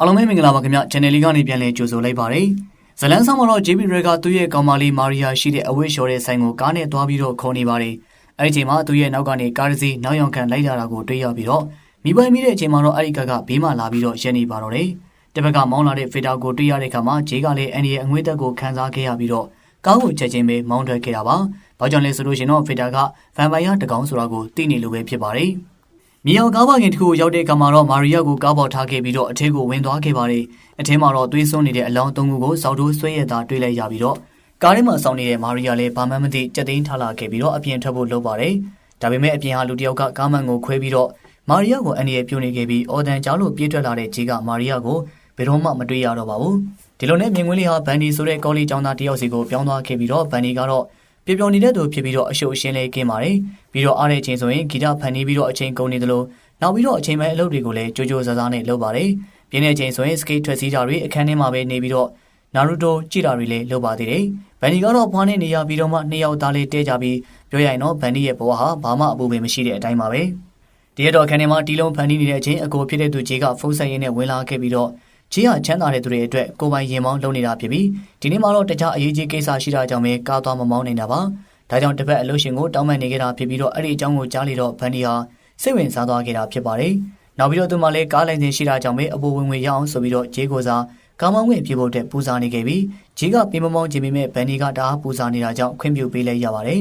အားလုံးပဲမင်္ဂလာပါခင်ဗျ channel လေးကနေပြန်လည်ကြိုဆိုလိုက်ပါတယ်ဇလန်းဆောင်မှာတော့ JB Red ကသူ့ရဲ့ကောင်မလေးမာရီယာရှိတဲ့အဝတ်လျှော်တဲ့ဆိုင်ကိုကားနဲ့သွားပြီးတော့ခေါ်နေပါတယ်အဲ့ဒီအချိန်မှာသူ့ရဲ့နောက်ကနေကားတစ်စီးနောက်ယောင်ခံလိုက်လာတာကိုတွေ့ရပြီးတော့မိပိုင်မိတဲ့အချိန်မှာတော့အဲ့ဒီကားကဘေးမှာလာပြီးတော့ရက်နေပါတော့တယ်တစ်ဖက်ကမောင်းလာတဲ့ဖီတာကိုတွေ့ရတဲ့အခါမှာဂျေးကလည်းအန်ဒီရဲ့အငွေ့တက်ကိုခန်းစားခဲ့ရပြီးတော့ကားကိုချက်ချင်းပဲမောင်းထွက်ခဲ့တာပါဘာကြောင့်လဲဆိုလို့ရှိရင်တော့ဖီတာကဗန်ပိုင်ယာတကောင်ဆိုတာကိုသိနေလို့ပဲဖြစ်ပါတယ် မြေအောင်ကားပါခင်တစ်ခုကိုရောက်တဲ့အခါမှာတော့မာရီယာကိုကားပေါ်ထားခဲ့ပြီးတော့အထက်ကိုဝင်သွားခဲ့ပါတယ်။အထက်မှာတော့သွေးစွန်းနေတဲ့အလောင်းသုံးခုကိုစောက်တိုးဆွဲရတာတွေ့လိုက်ရပြီးတော့ကားထဲမှာစောင့်နေတဲ့မာရီယာလည်းဘာမှမသိကြက်သိမ်းထားလာခဲ့ပြီးတော့အပြင်ထွက်ဖို့လုပ်ပါတယ်။ဒါပေမဲ့အပြင်ဟာလူတစ်ယောက်ကကားမန်ကိုခွဲပြီးတော့မာရီယာကိုအန်ဒီရဲ့ပြုံနေခဲ့ပြီးအော်ဒန်ကြားလို့ပြေးထွက်လာတဲ့ဂျီကမာရီယာကိုဘယ်တော့မှမတွေ့ရတော့ပါဘူး။ဒီလိုနဲ့မြင်ကွင်းလေးဟာဘန်ဒီဆိုတဲ့ကောလီကျောင်းသားတစ်ယောက်စီကိုပြောင်းသွားခဲ့ပြီးတော့ဘန်ဒီကတော့ ပြပြနေတဲ့သူဖြစ်ပြီးတော့အရှုပ်အရှင်းလေးကင်းပါတယ်။ပြီးတော့အားတဲ့အချိန်ဆိုရင်ဂီတဖန်နေပြီးတော့အချိန်ကုန်နေသလိုနောက်ပြီးတော့အချိန်မဲ့အလုပ်တွေကိုလည်းကြိုးကြိုးစားစားနဲ့လုပ်ပါတယ်။ပြင်းတဲ့အချိန်ဆိုရင်စကိတ်ထွက်စီးတာတွေအခန်းထဲမှာပဲနေပြီးတော့နာရူတိုကြည့်တာတွေလည်းလုပ်ပါသေးတယ်။ဗန်ဒီကတော့ဖွားနေနေရပြီးတော့မှနှစ်ယောက်သားလေးတဲကြပြီးပြောရရင်တော့ဗန်ဒီရဲ့ဘဝဟာဘာမှအပူပင်မရှိတဲ့အတိုင်းပါပဲ။ဒီရတော့ခန်းထဲမှာတီလုံးဖန်တီးနေတဲ့အချိန်အကိုဖြစ်တဲ့သူကြီးကဖုန်းဆက်ရင်းနဲ့ဝင်လာခဲ့ပြီးတော့ ကြီးဟာချမ်းသာတဲ့သူတွေအတွက်ကိုပိုင်ရင်မောင်းလုပ်နေတာဖြစ်ပြီးဒီနေ့မှတော့တခြားအရေးကြီးကိစ္စရှိတာကြောင့်ပဲကားသွားမမောင်းနေတာပါ။ဒါကြောင့်တစ်ဖက်အလို့ရှင်ကိုတောင်းပန်နေကြတာဖြစ်ပြီးတော့အဲ့ဒီအကြောင်းကိုကြားလေတော့ဗန်ဒီဟာစိတ်ဝင်စားသွားခဲ့တာဖြစ်ပါတယ်။နောက်ပြီးတော့သူမှလည်းကားလိုင်စင်ရှိတာကြောင့်ပဲအပေါ်ဝင်ဝင်ရအောင်ဆိုပြီးတော့ဂျေးကိုစားကားမောင်းဝင်ပြေဖို့အတွက်ပူဇာနေခဲ့ပြီးဂျေးကပြင်မမောင်းခြင်းပေမဲ့ဗန်နီကတအားပူဇာနေတာကြောင့်ခွင့်ပြုပေးလိုက်ရပါတယ်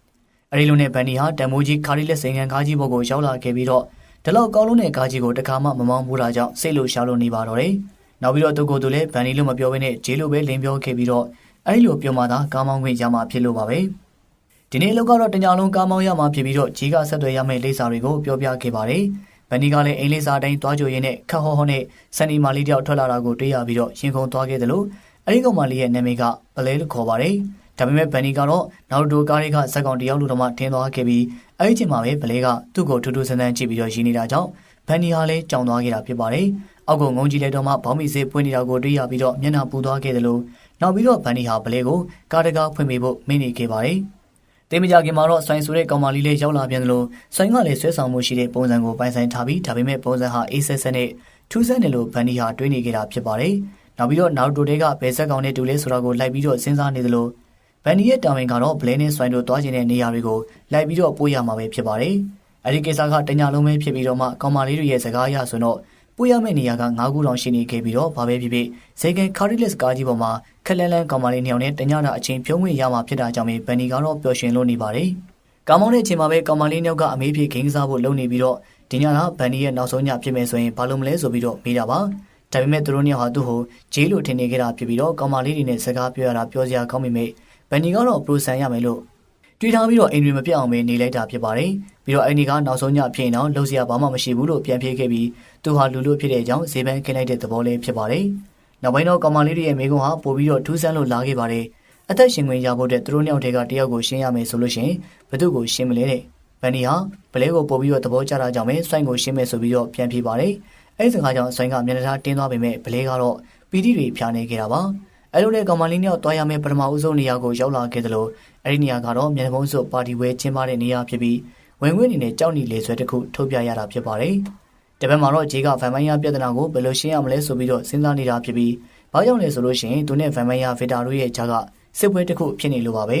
။အဲဒီလိုနဲ့ဗန်နီဟာတမိုးကြီးခါရီလက်စိန်ခံကားကြီးဘုတ်ကိုရောက်လာခဲ့ပြီးတော့ ဒီလောက်ကောင်းလုံးတဲ့ကားကြီးကိုတခါမှမမောင်းဘူးတာကြောင့်စိတ်လိုရှာလို့နေပါတော့တယ်။နောက်ပြီးတော့သူကိုယ်သူလည်းဗန်နီလို့မပြောဘဲနဲ့ဂျေးလိုပဲလင်ပြောခဲ့ပြီးတော့အဲဒီလိုပြောမှသာကားမောင်းခွင့်ရမှာဖြစ်လို့ပါပဲ။ဒီနေ့အလုပ်ကတော့တညာလုံးကားမောင်းရမှာဖြစ်ပြီးတော့ဂျီကဆက်သွယ်ရမယ့်လိပ်စာတွေကိုပြောပြခဲ့ပါတယ်။ဗန်နီကလည်းအိမ်လေးစာတိုင်းတွားကြိုရင်းနဲ့ခက်ဟောဟောနဲ့ဆန်နီမာလေးတယောက်ထွက်လာတာကိုတွေ့ရပြီးတော့ရင်ခုန်သွားခဲ့တယ်လို့အဲဒီကောင်မလေးရဲ့နာမည်ကဘလဲလို့ခေါ်ပါတယ်။ ဒါပေမဲ့ဗန်နီကတော့နောက်တိုကားတွေကဇက်ကောင်တယောက်လိုတော့မှထင်းသွားခဲ့ပြီးအဲဒီချိန်မှာပဲဘလဲကသူ့ကိုထူးထူးဆန်းဆန်းကြည့်ပြီးတော့ရင်းနေတာကြောင့်ဗန်နီဟာလည်းကြောင်သွားခဲ့တာဖြစ်ပါတယ်။အောက်ကငုံကြည့်လိုက်တော့မှဘောင်းမီစေးပွင့်နေတာကိုတွေ့ရပြီးတော့မျက်နှာပူသွားခဲ့တယ်လို့နောက်ပြီးတော့ဗန်နီဟာဘလဲကိုကားတကားဖွင့်ပေးဖို့မိနေခဲ့ပါတယ်။တေးမကြခင်မှာတော့ဆိုင်ဆိုတဲ့ကောင်မလေးလေးရောက်လာပြန်တယ်လို့ဆိုင်ကလည်းဆွဲဆောင်မှုရှိတဲ့ပုံစံကိုပိုင်ဆိုင်ထားပြီးဒါပေမဲ့ပုံစံဟာအေးဆက်ဆက်နဲ့ထူးဆန်းတယ်လို့ဗန်ဒီဟာတွေးနေခဲ့တာဖြစ်ပါတယ်။နောက်ပြီးတော့နောက်တိုတဲကဘယ်ဆက်ကောင်နဲ့တူလဲဆိုတာကိုလိုက်ပြီးတော့စဉ်းစားနေတယ်လို့ ဗန်ဒီရဲ့တာဝန်ကတော့ဘလဲနဲ့ဆိုင်တို့တွားကျင်တဲ့နေရာတွေကိုလိုက်ပြီးတော့ပို့ရမှာပဲဖြစ်ပါတယ်။အဲဒီကိစ္စကတညာလုံးပဲဖြစ်ပြီးတော့မှကောင်မလေးတွေရဲ့စကားအရဆိုတော့ပို့ရမယ့်နေရာက9ခုတောင်ရှိနေခဲ့ပြီးတော့ဘာပဲဖြစ်ဖြစ်ဇေကန်ကာရီလက်စ်ကားကြီးပေါ်မှာခက်လန်းလန်းကောင်မလေးနှစ်ယောက်နဲ့တညတာအချိန်ဖြုံးဝင်ရမှာဖြစ်တာကြောင့်ပဲဗန်နီကတော့ပျော်ရွှင်လို့နေပါတယ်။ကောင်းမောင်းတဲ့အချိန်မှာပဲကောင်မလေးနှစ်ယောက်ကအမေးဖြေဂိမ်းစားဖို့လုပ်နေပြီးတော့ဒီညကဗန်နီရဲ့နောက်ဆုံးညဖြစ်မယ်ဆိုရင်ဘာလို့မလဲဆိုပြီးတော့မေးတာပါ။ဒါပေမဲ့သူတို့နှစ်ယောက်ဟာသူ့ကိုဂျေးလို့ထင်နေကြတာဖြစ်ပြီးတော့ကောင်မလေးတွေနဲ့စကားပြောရတာပြောစရာကောင်းပေမဲ့ ဗန်နီကတော့ပရိုဆန်ရမယ်လို့တွေးထားပြီးတော့အိမ်တွေမပြတ်အောင်ပဲနေလိုက်တာဖြစ်ပါတယ်။ပြီးတော့အဲ့ဒီကနောက်ဆုံးညဖြစ်ရင်တော့လှုပ်ရှားဘာမှမရှိဘူးလို့ပြန်ပြေးခဲ့ပြီးသူဟာလူလူဖြစ်တဲ့အကြောင်းဈေးပန်းခင်းလိုက်တဲ့သဘောလေးဖြစ်ပါတယ်။နောက်ပိုင်းတော့ကောင်မလေးတွေရဲ့မိကုံဟာပို့ပြီးတော့ထူးဆန်းလို့လာခဲ့ပါတယ်။အသက်ရှင်ခွင့်ရဖို့တဲ့သူတို့နှစ်ယောက်တည်းကတယောက်ကိုရှင်းရမယ်ဆိုလို့ရှိရင်ဘယ်သူကိုရှင်းမလဲတဲ့။ဗန်နီဟာဘလဲကိုပို့ပြီးတော့သဘောကျတာကြောင့်ပဲစိုင်းကိုရှင်းမယ်ဆိုပြီးတော့ပြန်ပြေးပါတယ်။အဲ့ဒီစကားကြောင့်စိုင်းကမျက်နှာတင်းသွားပေမဲ့ဘလဲကတော့ပီတိတွေဖြာနေခဲ့တာပါ။ အဲလိုနဲ့ကောင်မလေးနှစ်ယောက်တွားရမယ့်ပထမဦးဆုံးနေရာကိုရောက်လာခဲ့သလိုအဲဒီနေရာကတော့မြန်ဖုံးစုပါတီဝဲကျင်းပတဲ့နေရာဖြစ်ပြီးဝင်ခွင့်အနေနဲ့ကြောက်နီလေဆွဲတစ်ခုထုတ်ပြရတာဖြစ်ပါတယ်။တပတ်မှာတော့ဂျေကဗန်မိုင်းယာပြဿနာကိုဘယ်လိုရှင်းရမလဲဆိုပြီးတော့စဉ်းစားနေတာဖြစ်ပြီးဘာကြောင့်လဲဆိုလို့ရှိရင်သူနဲ့ဗန်မိုင်းယာဗီတာတို့ရဲ့ဂျာကစစ်ပွဲတစ်ခုဖြစ်နေလို့ပါပဲ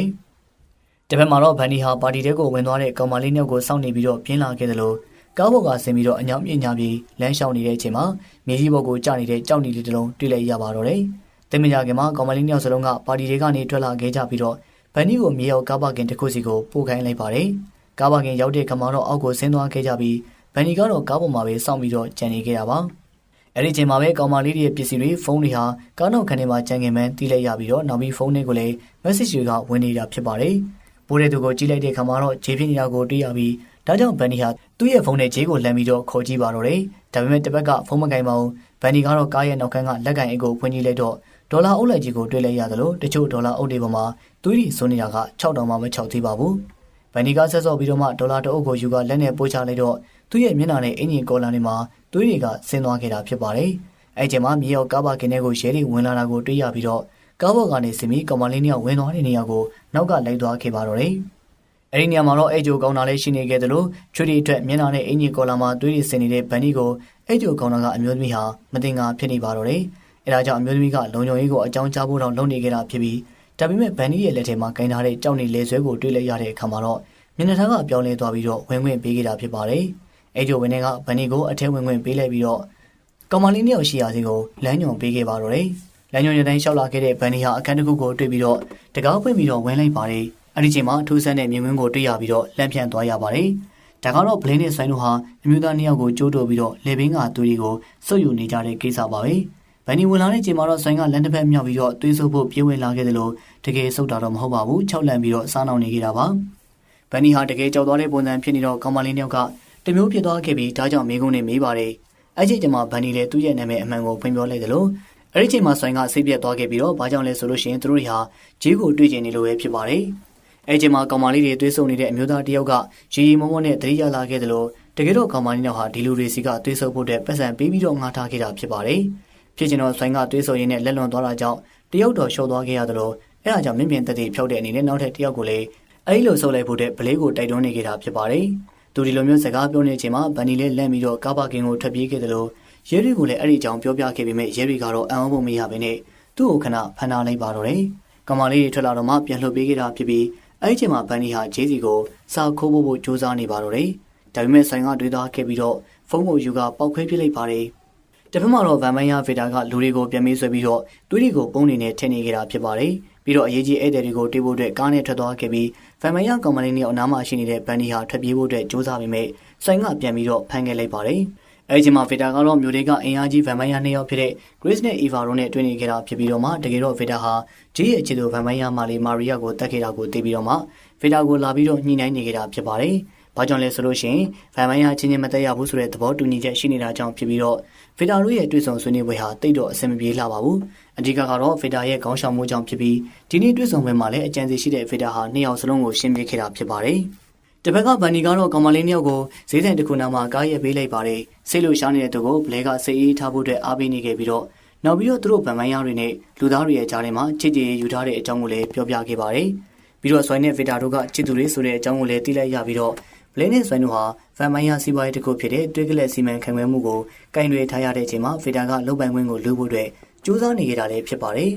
။တပတ်မှာတော့ဗန်ဒီဟာပါတီတဲကိုဝင်သွားတဲ့ကောင်မလေးနှစ်ယောက်ကိုစောင့်နေပြီးတော့ပြင်းလာခဲ့တယ်လို့ကားဘော်ကဆင်းပြီးတော့အညောင်မြင့်ညာပြီးလမ်းလျှောက်နေတဲ့အချိန်မှာမြေကြီးဘော်ကိုကျနေတဲ့ကြောက်နီလေးတစ်လုံးတွေ့လိုက်ရပါတော့တယ်။ တင်မကြခင်မှာကောင်မလေးနှစ်ယောက်စလုံးကပါတီတွေကနေထွက်လာခဲ့ကြပြီးတော့ဗန်နီကိုမြေရောက်ကားပါကင်တစ်ခုစီကိုပို့ခိုင်းလိုက်ပါတယ်။ကားပါကင်ရောက်တဲ့ခါမှာတော့အောက်ကိုဆင်းသွားခဲ့ကြပြီးဗန်နီကတော့ကားပေါ်မှာပဲစောင့်ပြီးတော့ကြံနေခဲ့တာပါ။အဲ့ဒီချိန်မှာပဲကောင်မလေးရဲ့ပစ္စည်းတွေဖုန်းတွေဟာကားနောက်ခန်းထဲမှာကြံငင်မှန်းတီးလိုက်ရပြီးတော့နောက်ပြီးဖုန်းတွေကိုလည်း message တွေကဝင်နေတာဖြစ်ပါတယ်။ပိုးတဲ့သူကိုကြည့်လိုက်တဲ့ခါမှာတော့ဂျေးဖြစ်နေတာကိုတွေ့ရပြီးဒါကြောင့်ဗန်နီဟာသူ့ရဲ့ဖုန်းနဲ့ဂျေးကိုလှမ်းပြီးတော့ခေါ်ကြည့်ပါတော့တယ်။ဒါပေမဲ့တစ်ပတ်ကဖုန်းမကင်ပါဘူး။ဗန်နီကတော့ကားရဲ့နောက်ကန်းကလက်ကင်အိတ်ကိုဖွင့်ကြည့်လိုက်တော့ ဒေါ်လာအုပ်လိုက်ကြီးကိုတွေ့လိုက်ရသလိုတချို့ဒေါ်လာအုပ်တွေပေါ်မှာသွေးရီစွန်းနေတာက6တောင်မှမ6သေးပါဘူး။ဗန်နီကဆက်စော့ပြီးတော့မှဒေါ်လာတအုပ်ကိုယူကလက်နဲ့ပို့ချလိုက်တော့သူ့ရဲ့မျက်နှာနဲ့အင်ဂျင်ကော်လာတွေမှာသွေးတွေကဆင်းသွားခဲ့တာဖြစ်ပါတယ်။အဲချိန်မှာမြေရောက်ကားပါကင်ထဲကိုရဲတွေဝင်လာတာကိုတွေ့ရပြီးတော့ကားဘော်ကနေစင်မီကောင်မလေးနှစ်ယောက်ဝင်သွားတဲ့နေရာကိုနောက်ကလိုက်သွားခဲ့ပါတော့တယ်။အဲဒီနေရာမှာတော့အဲ့ဂျိုကောင်တာလည်းရှိနေခဲ့တယ်လို့ချွေတီအတွက်မျက်နှာနဲ့အင်ဂျီကော်လာမှာသွေးရည်စင်နေတဲ့ဗန်နီကိုအဲ့ဂျိုကောင်တာကအမျိုးသမီးဟာမတင်ငါဖြစ်နေပါတော့တယ်။ အဲဒါကြောင့်အမျိုးသမီးကလုံခြုံရေးကိုအကြောင်းကြားဖို့တော့လုပ်နေခဲ့တာဖြစ်ပြီးဒါပေမဲ့ဗန်နီရဲ့လက်ထဲမှာကင်ထားတဲ့ကြောက်နေလေဆွဲကိုတွေ့လိုက်ရတဲ့အခါမှာတော့မျက်နှာထားကပြောင်းလဲသွားပြီးတော့ဝင်ခွင့်ပေးခဲ့တာဖြစ်ပါတယ်။အဲ့ဂျိုဝင်တွေကဗန်နီကိုအထက်ဝင်ခွင့်ပေးလိုက်ပြီးတော့ကောင်မလေးနှစ်ယောက်ရှိရာစီကိုလမ်းညွန်ပေးခဲ့ပါတော့တယ်။လမ်းညွန်ရတိုင်းလျှောက်လာခဲ့တဲ့ဗန်နီဟာအခန်းတစ်ခုကိုတွေ့ပြီးတော့တကားပွင့်ပြီးတော့ဝင်လိုက်ပါတယ်။အဲ့ဒီချိန်မှာထူးဆန်းတဲ့မြင်ကွင်းကိုတွေ့ရပြီးတော့လမ်းပြန်သွားရပါတယ်။ဒါကတော့ဘလင်းနဲ့ဆိုင်တို့ဟာအမျိုးသားနှစ်ယောက်ကိုကြိုးတိုးပြီးတော့လေဘင်းကသူတွေကိုစုပ်ယူနေကြတဲ့ကိစ္စပါပဲ။ ဗန်နီဝင်လာတဲ့ချိန်မှာတော့ဆိုင်ကလမ်းတစ်ဖက်မြောက်ပြီးတော့သွေးဆုပ်ဖို့ပြေးဝင်လာခဲ့တယ်လို့တကယ်ဆုပ်တာတော့မဟုတ်ပါဘူး။၆လန့်ပြီးတော့စားနှောင်နေခဲ့တာပါ။ဗန်နီဟာတကယ်ကြောက်သွားတဲ့ပုံစံဖြစ်နေတော့ကောင်မလေးနှစ်ယောက်ကတမျိုးဖြစ်သွားခဲ့ပြီးဒါကြောင့်မိကုန်းနဲ့မေးပါတယ်။အဲ့ဒီချိန်မှာဗန်နီလည်းသူ့ရဲ့နာမည်အမှန်ကိုဖွင့်ပြောလိုက်တယ်လို့အဲ့ဒီချိန်မှာဆိုင်ကစိတ်ပြတ်သွားခဲ့ပြီးတော့ဘာကြောင့်လဲဆိုလို့ရှိရင်သူတို့တွေဟာဂျေးကိုတွေ့ကျင်နေလို့ပဲဖြစ်ပါတယ်။အဲ့ဒီချိန်မှာကောင်မလေးတွေသွေးဆုံနေတဲ့အမျိုးသားတယောက်ကရီရီမုံမုံနဲ့တတိယလာခဲ့တယ်လို့တကယ်တော့ကောင်မလေးနောက်ဟာဒီလူတွေစီကသွေးဆုံဖို့တဲ့ပတ်စံပေးပြီးတော့ငှားထားခဲ့တာဖြစ်ပါတယ်။ ဖြစ်ချင်တော့ဆိုင်ကသွေးဆုံရင်းနဲ့လက်လွန်သွားတာကြောင့်တယောက်တော့ရှော့သွားခဲ့ရတယ်လို့အဲ့ဒါကြောင့်မြင့်မြင့်တက်တက်ဖြောက်တဲ့အနေနဲ့နောက်ထပ်တယောက်ကိုလည်းအဲ့ဒီလိုဆုပ်လိုက်ဖို့တဲ့ဗလေးကိုတိုက်တွန်းနေခဲ့တာဖြစ်ပါတယ်။သူဒီလိုမျိုးစကားပြောနေချိန်မှာဗန်နီလေးလက်ပြီးတော့ကားပါကင်ကိုထွက်ပြေးခဲ့တယ်လို့ရဲတွေကိုလည်းအဲ့ဒီအကြောင်းပြောပြခဲ့ပေမဲ့ရဲတွေကတော့အံ့ဩဖို့မရဘဲနဲ့သူ့ကိုခဏဖမ်းထားလိုက်ပါတော့တယ်။ကောင်မလေးတွေထွက်လာတော့မှပြန်လှုပ်ပေးခဲ့တာဖြစ်ပြီးအဲ့ဒီချိန်မှာဗန်နီဟာဂျေးစီကိုစာခိုးဖို့ဖို့စူးစမ်းနေပါတော့တယ်။ဒါပေမဲ့ဆိုင်ကတွေးသားခဲ့ပြီးတော့ဖုန်းကိုယူကပောက်ခွဲပြလိုက်ပါတယ်။ တဖက်မှာတော့ဗန်မိုင်းယာဗေတာကလူတွေကိုပြန်မေးဆွဲပြီးတော့တွေးတွေကိုပုံနေနဲ့ထည့်နေခဲ့တာဖြစ်ပါတယ်။ပြီးတော့အရေးကြီးဧည့်သည်တွေကိုတေးဖို့အတွက်ကားနဲ့ထွက်သွားခဲ့ပြီးဗန်မိုင်းယာကောင်မလေးနဲ့အနားမှာရှိနေတဲ့ဗန်နီဟာထွက်ပြေးဖို့အတွက်စူးစမ်းပေမဲ့ဆိုင်ကပြန်ပြီးတော့ဖမ်းခဲ့လိုက်ပါတယ်။အဲဒီချိန်မှာဗေတာကတော့မျိုးတွေကအင်အားကြီးဗန်မိုင်းယာနှစ်ယောက်ဖြစ်တဲ့ Grace နဲ့ Eva တို့နဲ့တွေ့နေခဲ့တာဖြစ်ပြီးတော့မှတကယ်တော့ဗေတာဟာဂျီရဲ့အခြေသူဗန်မိုင်းယာမာလီမာရီယာကိုတတ်ခဲ့တာကိုသိပြီးတော့မှဗေတာကိုလာပြီးတော့ညှိနှိုင်းနေခဲ့တာဖြစ်ပါတယ်။ ဘာကြောင့်လဲဆိုလို့ရှိရင်ဗန်မိုင်းယာချင်းချင်းမတက်ရဘူးဆိုတဲ့သဘောတူညီချက်ရှိနေတာကြောင့်ဖြစ်ပြီးတော့ဗေတာတို့ရဲ့တွေ့ဆုံဆွေးနွေးပွဲဟာတိတ်တော့အဆင်မပြေလှပါဘူး။အဓိကကတော့ဗေတာရဲ့ခေါင်းဆောင်မှုကြောင့်ဖြစ်ပြီးဒီနေ့တွေ့ဆုံပွဲမှာလည်းအကြံစီရှိတဲ့ဗေတာဟာနှစ်ယောက်စလုံးကိုရှင်းပြခဲ့တာဖြစ်ပါတယ်။တပတ်ကဗန်နီကတော့ကောင်မလေးနှစ်ယောက်ကိုဈေးဆိုင်တစ်ခုနာမှာကားရက်ပေးလိုက်ပါတယ်စိတ်လို့ရှားနေတဲ့သူကိုဘလဲကစိတ်အေးထားဖို့အတွက်အားပေးနေခဲ့ပြီးတော့နောက်ပြီးတော့သူတို့ဗန်မိုင်းရတွေနဲ့လူသားတွေရဲ့ကြားထဲမှာချစ်ကြည်ယူထားတဲ့အကြောင်းကိုလည်းပြောပြခဲ့ပါတယ်ပြီးတော့ဆွိုင်းနဲ့ဗီတာတို့ကချစ်သူတွေဆိုတဲ့အကြောင်းကိုလည်းသိလိုက်ရပြီးတော့ ဘလဲနဲ့ဆွိုင်းတို့ဟာဗန်မိုင်းရစီးပွားရေးတစ်ခုဖြစ်တဲ့တွဲကလက်စီမံခန့်ခွဲမှုကိုကင်တွေထားရတဲ့အချိန်မှာဗီတာကလုတ်ပိုင်ခွင့်ကိုလူဖို့အတွက်စူးစမ်းနေကြတာလည်းဖြစ်ပါတယ်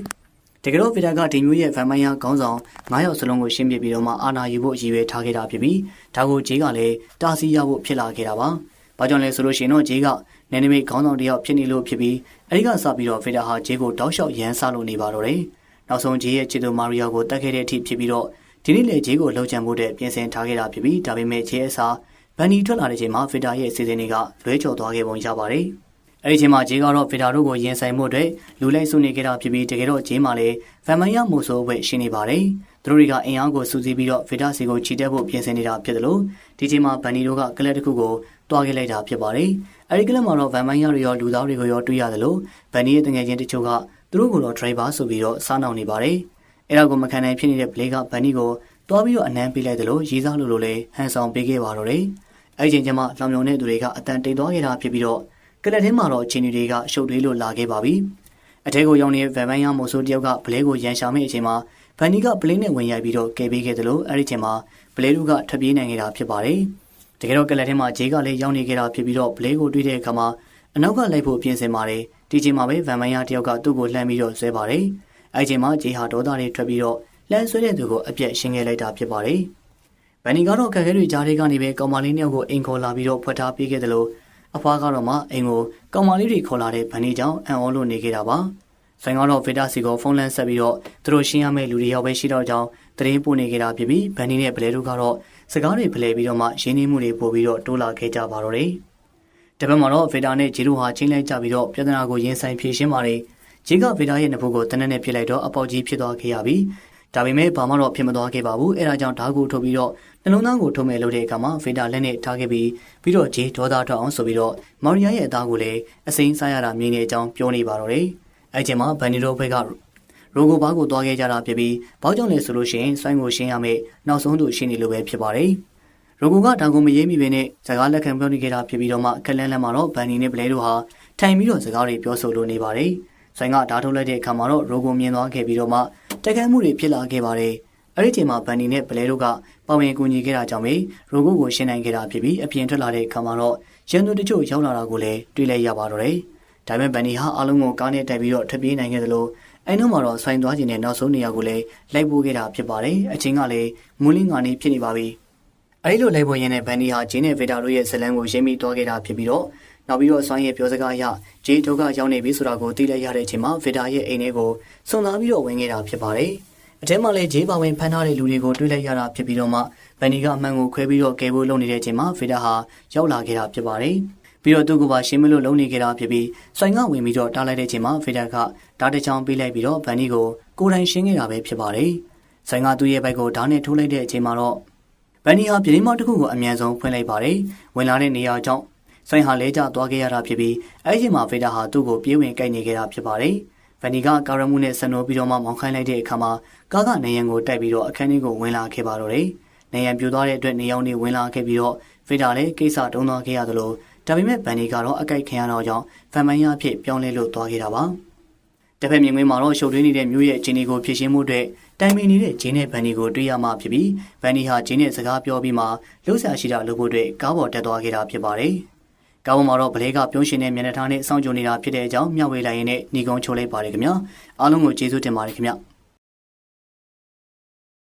တကယ်တော့ဗီတာကဒီမျိုးရဲ့ဗန်မိုင်းယာခေါင်းဆောင်9ယောက်စလုံးကိုရှင်းပြပြီးတော့မှအာနာယူဖို့ရည်ရွယ်ထားခဲ့တာဖြစ်ပြီးဒါကိုဂျေးကလည်းတာစီရဖို့ဖြစ်လာခဲ့တာပါ။ဘာကြောင့်လဲဆိုလို့ရှိရင်တော့ဂျေးကနယ်နိမိတ်ခေါင်းဆောင်တယောက်ဖြစ်နေလို့ဖြစ်ပြီးအဲဒီကစပြီးတော့ဗီတာဟာဂျေးကိုတောက်လျှောက်ရန်ဆလို့နေပါတော့တယ်။နောက်ဆုံးဂျေးရဲ့ချစ်သူမာရီယာကိုတတ်ခဲ့တဲ့အထိဖြစ်ပြီးတော့ ဒီနေ့လေဂျေးကိုလှုပ်ချန်ဖို့တဲ့ပြင်ဆင်ထားခဲ့တာဖြစ်ပြီးဒါပေမဲ့ဂျေးအစားဗန်နီထွက်လာတဲ့ချိန်မှာဗီတာရဲ့အစီအစဉ်တွေကလွဲချော်သွားခဲ့ပုံရပါတယ်။အဲ့ဒီချိန်မှာဂျေကတော့ဗီတာတို့ကိုရင်ဆိုင်မှုအတွက်လူလိုက်စုနေကြတာဖြစ်ပြီးတကယ်တော့ဂျေမှာလည်းဗန်မိုင်ယာမိုဆိုးဘွဲ့ရှိနေပါတယ်။သူတို့တွေကအင်အားကိုစုစည်းပြီးတော့ဗီတာစီကိုချီတက်ဖို့ပြင်ဆင်နေတာဖြစ်တယ်လို့ဒီချိန်မှာဗန်နီတို့ကကလပ်တစ်ခုကိုတွားခဲ့လိုက်တာဖြစ်ပါတယ်။အဲ့ဒီကလပ်မှာတော့ဗန်မိုင်ယာတွေရောလူသားတွေကိုရောတွေ့ရတယ်လို့ဗန်နီရဲ့တငယ်ချင်းတချို့ကသူတို့ကိုတော့ driver ဆိုပြီးတော့စားနှောင်နေပါတယ်။ အဲ့ဒါကိုမခံနိုင်ဖြစ်နေတဲ့ဘလေကဗန်နီကိုတွားပြီးတော့အနမ်းပေးလိုက်တယ်လို့ရေးစားလို့လို့လည်းဟန်ဆောင်ပေးခဲ့ပါတော့တယ်။အဲ့ဒီချိန်ကျမှလောင်မြုံတဲ့သူတွေကအတန်တိတ်သွားခဲ့တာဖြစ်ပြီးတော့ကလပ်ထဲမှာတော့ချင်းတွေတွေကရှုပ်ထွေးလို့လာခဲ့ပါပြီ။အထဲကိုရောက်နေတဲ့ဗန်မိုင်းယာမိုဆိုတယောက်ကဘလဲကိုရန်ရှာမိအချိန်မှာဗန်နီကပလင်းနဲ့ဝင်ရိုက်ပြီးတော့ကယ်ပေးခဲ့တယ်လို့အဲ့ဒီချိန်မှာဘလဲလူကထွက်ပြေးနိုင်ခဲ့တာဖြစ်ပါတယ်။တကယ်တော့ကလပ်ထဲမှာဂျေးကလည်းရောက်နေခဲ့တာဖြစ်ပြီးတော့ဘလဲကိုတွေ့တဲ့အခါမှာအနောက်ကလိုက်ဖို့ပြင်ဆင်ပါတယ်။ဒီချိန်မှာပဲဗန်မိုင်းယာတယောက်ကသူ့ကိုလှမ်းပြီးတော့ဆွဲပါတယ်။ အဲ့ဒီချိန်မှာဂျေးဟာဒေါသတွေထွက်ပြီးတော့လှမ်းဆွဲတဲ့သူကိုအပြက်ရှင်းခဲ့လိုက်တာဖြစ်ပါတယ်။ဗန်နီကတော့ခက်ခဲတွေကြားထဲကနေပဲကောင်မလေးနှစ်ယောက်ကိုအိမ်ခေါ်လာပြီးတော့ဖွက်ထားပေးခဲ့တယ်လို့အဖွားကတော့မှအိမ်ကိုကောင်မလေးတွေခေါ်လာတဲ့ဗန်နီကြောင့်အံ့ဩလို့နေခဲ့တာပါ။ဆိုင်ကတော့ဗေတာစီကိုဖုန်းလန်းဆက်ပြီးတော့သူတို့ရှင်းရမယ့်လူတွေရောက်ပဲရှိတော့ကြောင်းတရင်ပို့နေခဲ့တာဖြစ်ပြီးဗန်နီနဲ့ဘလဲတို့ကတော့စကားတွေဖလှယ်ပြီးတော့မှရင်းနှီးမှုတွေပို့ပြီးတော့တိုးလာခဲ့ကြပါတော့တယ်။တပတ်မှာတော့ဗေတာနဲ့ဂျီရိုဟာချင်းလိုက်ကြပြီးတော့ပြဿနာကိုရင်ဆိုင်ဖြေရှင်းပါတယ်။ ဂျီကဗေတာရဲ့နဖူးကိုတနက်နဲ့ပြစ်လိုက်တော့အပေါက်ကြီးဖြစ်သွားခဲ့ရပြီးဒါပေမဲ့ဘာမှတော့ဖြစ်မသွားခဲ့ပါဘူး။အဲဒါကြောင့်ဓာတ်ကိုထုတ်ပြီးတော့နှလုံးသားကိုထုံးမဲ့လုပ်တဲ့အခါမှာဗေတာလက်နဲ့ထားခဲ့ပြီးပြီးတော့ဂျေဒေါသထွက်အောင်ဆိုပြီးတော့မော်ရီယာရဲ့အသားကိုလည်းအစိမ်းစားရတာမြင်နေကြောင်းပြောနေပါတော့တယ်။အဲချိန်မှာဗန်နီရိုဘက်ကရိုကိုဘားကိုသွားခဲ့ကြတာဖြစ်ပြီးဘာကြောင့်လဲဆိုလို့ရှိရင်စိုင်းကိုရှင်းရမယ့်နောက်ဆုံးသူရှင်းနေလို့ပဲဖြစ်ပါတယ်။ရိုကိုကတောင်ကိုမရေးမိပဲနဲ့စကားလက်ခံပြောနေခဲ့တာဖြစ်ပြီးတော့မှကလန်းလန်းမှာတော့ဗန်နီနဲ့ဘလဲတို့ဟာထိုင်ပြီးတော့စကားတွေပြောဆိုလို့နေပါတယ်။ ဆိုင်ကဓာတ်ထုတ်လိုက်တဲ့အခါမှာတော့ရိုကိုမြင်သွားခဲ့ပြီးတော့မှတက်ခတ်မှုတွေဖြစ်လာခဲ့ပါတယ်။အအဲ့ဒီချိန်မှာဗန်နီနဲ့ဘလဲတို့ကပါဝင်ကူညီခဲ့တာကြောင့်ပဲရိုဂိုကိုရှင်းနိုင်ခဲ့တာဖြစ်ပြီးအပြင်ထွက်လာတဲ့အခါမှာတော့ရန်သူတချို့ရောက်လာတာကိုလည်းတွေ့လိုက်ရပါတော့တယ်ဒါပေမဲ့ဗန်နီဟာအားလုံးကိုကားနဲ့တိုက်ပြီးတော့ထွက်ပြေးနိုင်ခဲ့သလိုအဲနောက်မှာတော့ဆိုင်သွားခြင်းနဲ့နောက်ဆုံးနေရာကိုလည်းလိုက်ပို့ခဲ့တာဖြစ်ပါတယ်အချင်းကလည်းမူလင်းငါနေဖြစ်နေပါပြီအဲဒီလိုလိုက်ပို့ရင်းနဲ့ဗန်နီဟာဂျင်းနဲ့ဗေတာတို့ရဲ့ဇလန်ကိုရင်းမိသွားခဲ့တာဖြစ်ပြီးတော့ နောက်ပြီးတော့ဆွမ်းရဲ့ပြောစကားအရဂျေဒုကရောက်နေပြီဆိုတာကိုသိလိုက်ရတဲ့အချိန်မှာဗေတာရဲ့အိမ်ထဲကိုစုံလာပြီးတော့ဝင်ခဲ့တာဖြစ်ပါတယ်အထဲမှာလည်းဂျေပါဝင်ဖမ်းထားတဲ့လူတွေကိုတွေ့လိုက်ရတာဖြစ်ပြီးတော့မှဗန်နီကအမှန်ကိုခွဲပြီးတော့ကယ်ဖို့လုပ်နေတဲ့အချိန်မှာဗေတာဟာရောက်လာခဲ့တာဖြစ်ပါတယ်ပြီးတော့သူ့ကပါရှင်းမလို့လုံနေခဲ့တာဖြစ်ပြီးဆိုင်ကဝင်ပြီးတော့တားလိုက်တဲ့အချိန်မှာဗေတာကဓာတ်တစ်ချောင်းပေးလိုက်ပြီးတော့ဗန်နီကိုကိုယ်တိုင်ရှင်းခဲ့တာပဲဖြစ်ပါတယ်ဆိုင်ကသူ့ရဲ့ဘက်ကိုဓာတ်နဲ့ထိုးလိုက်တဲ့အချိန်မှာတော့ဗန်နီဟာပြင်းမတစ်ခုကိုအမြန်ဆုံးဖွင့်လိုက်ပါတယ်ဝင်လာတဲ့နေရာကြောင့် ဆိုင်ဟာလဲကျသွားခဲ့ရတာဖြစ်ပြီးအဲ့ဒီမှာဗေတာဟာသူ့ကိုပြေးဝင်ကြိုက်နေခဲ့တာဖြစ်ပါတယ်ဗန်နီကကာရမှုနဲ့ဆန်နိုးပြီးတော့မှမောင်းခိုင်းလိုက်တဲ့အခါမှာကားကနေရန်ကိုတိုက်ပြီးတော့အခန်းထဲကိုဝင်လာခဲ့ပါတော့တယ်။နေရန်ပြိုသွားတဲ့အတွက်နေရောင်တွေဝင်လာခဲ့ပြီးတော့ဗေတာလည်းကိစ္စတုံးသွားခဲ့ရသလိုဒါပေမဲ့ဗန်နီကတော့အကြိုက်ခံရတော့ကြောင့်ဖန်မိုင်းရအဖြစ်ပြောင်းလဲလို့သွားခဲ့တာပါ။တစ်ဖက်မြင်ကွင်းမှာတော့ရှုပ်ထွေးနေတဲ့မျိုးရဲ့အခြေအနေကိုဖြည့်ရှင်းမှုအတွက်တိုင်ပင်နေတဲ့ဂျင်းနဲ့ဗန်နီကိုတွေ့ရမှဖြစ်ပြီးဗန်နီဟာဂျင်းနဲ့စကားပြောပြီးမှလှုပ်ရှားရှိတာလုပ်ဖို့အတွက်ကားပေါ်တက်သွားခဲ့တာဖြစ်ပါတယ်။ ကောင်းမှာတော့ဗလဲကပြုံးရှင်တဲ့မျက်နှာထားနဲ့စောင့်ကြိုနေတာဖြစ်တဲ့အကြောင်းမျှဝေလိုက်ရင်းနဲ့ညီကုန်းချိုးလိုက်ပါတယ်ခင်ဗျာအားလုံးကိုကျေးဇူးတင်ပါတယ်ခင်ဗျာ